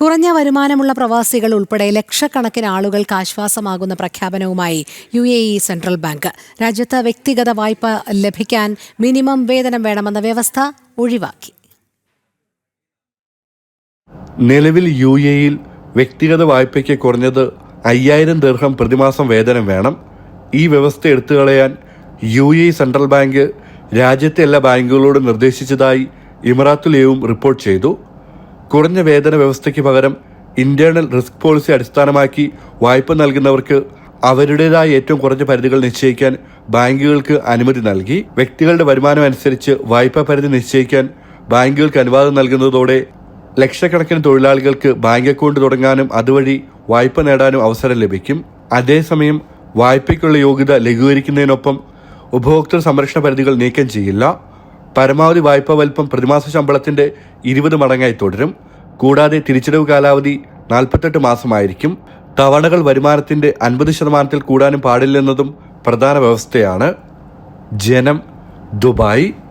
കുറഞ്ഞ വരുമാനമുള്ള പ്രവാസികൾ ഉൾപ്പെടെ ലക്ഷക്കണക്കിന് ആളുകൾക്ക് ആശ്വാസമാകുന്ന പ്രഖ്യാപനവുമായി U A E central bank. രാജ്യത്ത് വ്യക്തിഗത വായ്പ ലഭിക്കാൻ മിനിമം വേതനം വേണമെന്ന വ്യവസ്ഥ ഒഴിവാക്കി. നിലവിൽ യു എയിൽ വ്യക്തിഗത വായ്പയ്ക്ക് കുറഞ്ഞത് അയ്യായിരം ദീർഘം പ്രതിമാസം വേതനം വേണം. ഈ വ്യവസ്ഥ എടുത്തു കളയാൻ യു എ സെൻട്രൽ ബാങ്ക് രാജ്യത്തെ എല്ലാ ബാങ്കുകളോടും നിർദ്ദേശിച്ചതായി ഇമറാത്തുലേവും റിപ്പോർട്ട് ചെയ്തു. കുറഞ്ഞ വേതന വ്യവസ്ഥയ്ക്ക് പകരം ഇന്റേണൽ റിസ്ക് പോളിസി അടിസ്ഥാനമാക്കി വായ്പ നൽകുന്നവർക്ക് അവരുടേതായ ഏറ്റവും കുറഞ്ഞ പരിധികൾ നിശ്ചയിക്കാൻ ബാങ്കുകൾക്ക് അനുമതി നൽകി. വ്യക്തികളുടെ വരുമാനം അനുസരിച്ച് വായ്പാ പരിധി നിശ്ചയിക്കാൻ ബാങ്കുകൾക്ക് അനുവാദം നൽകുന്നതോടെ ലക്ഷക്കണക്കിന് തൊഴിലാളികൾക്ക് ബാങ്ക് അക്കൗണ്ട് തുടങ്ങാനും അതുവഴി വായ്പ നേടാനും അവസരം ലഭിക്കും. അതേസമയം വായ്പയ്ക്കുള്ള യോഗ്യത ലഘൂകരിക്കുന്നതിനൊപ്പം ഉപഭോക്തൃ സംരക്ഷണ പരിധികൾ നീക്കം ചെയ്യില്ല. പരമാവധി വായ്പാ വലിപ്പം പ്രതിമാസ ശമ്പളത്തിന്റെ ഇരുപത് മടങ്ങായി തുടരും. കൂടാതെ തിരിച്ചടവ് കാലാവധി നാൽപ്പത്തെട്ട് മാസമായിരിക്കും. തവണകൾ വരുമാനത്തിന്റെ അൻപത് ശതമാനത്തിൽ കൂടാനും പാടില്ലെന്നതും പ്രധാന വ്യവസ്ഥയാണ്. ജനം ദുബായ്.